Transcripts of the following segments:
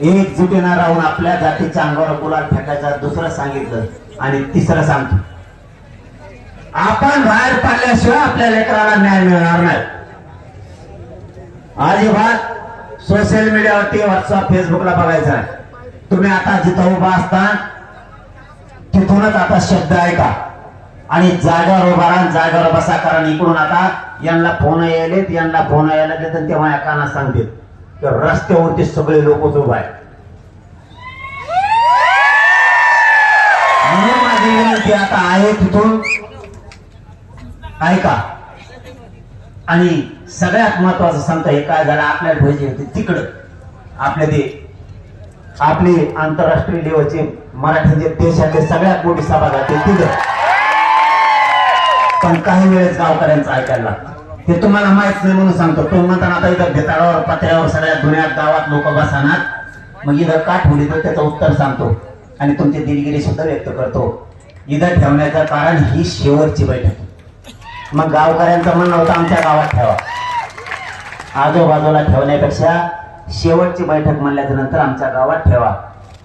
एकजुटीनं राहून आपल्या जातीच्या अंगावर गुलाल फेकायचा दुसरं सांगितलं आणि तिसरं सांगतो. आपण बाहेर पडल्याशिवाय आपल्या लेकराला न्याय मिळणार नाही. अजिबात सोशल मीडियावरती व्हॉट्सअप फेसबुकला बघायचं आहे तुम्ही आता जिथं उभा असता तिथूनच आता शब्द ऐका. आणि जागेवर उभा राहा जागेवर बसा कारण इकडून आता यांना फोन यायलेत यांना फोन यायला देत तेव्हा एकाना सांगतील. तर रस्त्यावरती सगळे लोक उभा आहेत. म्हणून माझी विनंती आता आहे तिथून ऐका. आणि सगळ्यात महत्वाचं सांगता हे काय झालं आपल्याला पाहिजे होते तिकडं. आपल्या ते आपली आंतरराष्ट्रीय लेवलचे मराठी देशातले सगळ्यात मोठी सभा जाते तिथं पण काही वेळेस गावकऱ्यांचं ऐकायला लागतं. हे तुम्हाला माहीत नाही म्हणून सांगतो. तो म्हणताना आता इथं भेताळावर पत्र्यावर सगळ्या धुण्यात गावात लोक बसानात. मग इथं का ठेवली तर त्याचं उत्तर सांगतो. आणि तुमची दिलगिरी सुद्धा व्यक्त करतो. इथं ठेवण्याचं कारण ही शेवटची बैठक. मग गावकऱ्यांचं म्हणणं होतं आमच्या गावात ठेवा. आजूबाजूला ठेवण्यापेक्षा शेवटची बैठक म्हणल्याच्या नंतर आमच्या गावात ठेवा.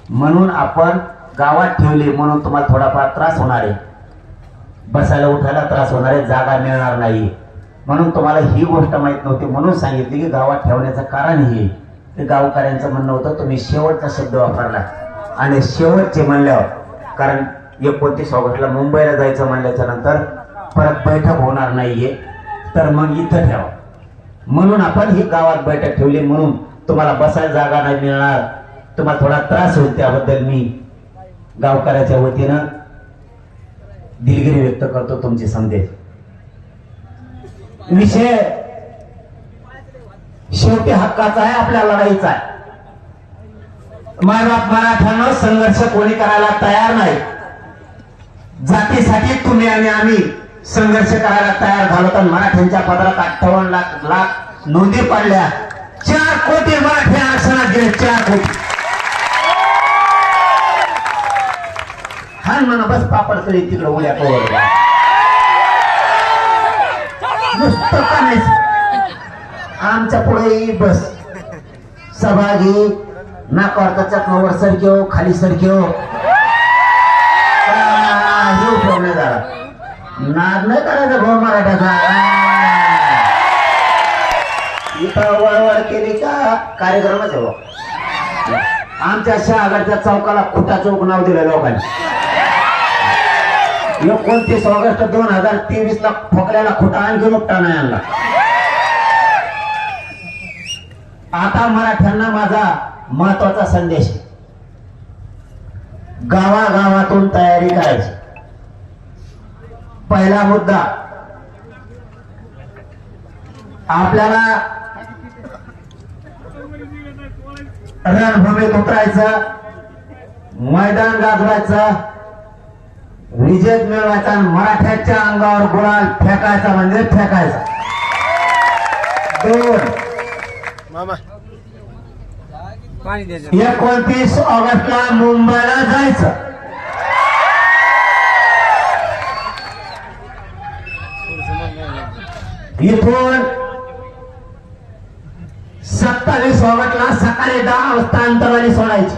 म्हणून आपण गावात ठेवली म्हणून तुम्हाला थोडाफार त्रास होणार आहे. बसायला उठायला त्रास होणार आहे. जागा मिळणार नाही. म्हणून तुम्हाला ही गोष्ट माहीत नव्हती. म्हणून सांगितली की गावात ठेवण्याचं कारण हे. की गावकऱ्यांचं म्हणणं होतं तुम्ही शेवटचा शब्द वापरला. आणि शेवटचे म्हणल्यावर कारण एकोणतीस ऑगस्टला मुंबईला जायचं म्हणल्याच्या नंतर परत बैठक होणार नाहीये. तर मग इथं ठेवा. म्हणून आपण ही गावात बैठक ठेवली म्हणून तुम्हाला बसायला जागा नाही मिळणार. तुम्हाला थोडा त्रास होईल त्याबद्दल मी गावकऱ्याच्या वतीनं दिलगिरी व्यक्त करतो तुमचे संदेश. विषय शेवटी हक्काचा आहे आपल्या लढाईचा आहे. मायबाप मराठ्यानं संघर्ष कोणी करायला तयार नाही. जातीसाठी तुम्ही आणि आम्ही संघर्ष करायला तयार झालो तर मराठ्यांच्या पदरात अठ्ठावन्न लाख लाख नोंदी पडल्या. चार कोटी मराठी आरक्षणात गेले चार कोटी. हा म्हणा बस पापड तरी तिकडे उड्या कवर आमच्या पुढे बस. सभा घे नाकावर सरक्यो खाली सरक्यो काही उपयोग नाही नाद नाही करायचा भाऊ मराठ्याचा. इथं वळवळ केली का कार्यक्रमच आहे आमच्या शहागडच्या चौकाला खुटा चौक नाव दिलं लोकांनी. एकोणतीस ऑगस्ट दोन हजार तेवीस ला खोकल्याला खुटा आणखी उपटा नाही आणला. आता मराठ्यांना माझा महत्त्वाचा संदेश गावागावातून तयारी करायची. पहिला मुद्दा आपल्याला रणभूमीत उतरायचं मैदान गाजवायचं विजय मिळवायचा आणि मराठ्याच्या अंगावर गुलाल फेकायचा म्हणजे फेकायचा. दोन. मामा. पाणी द्यायचं. एकोणतीस ऑगस्टला मुंबईला जायचं. इथून सत्तावीस ऑगस्टला सकाळी दहा वाजता अंतराने सोडायची.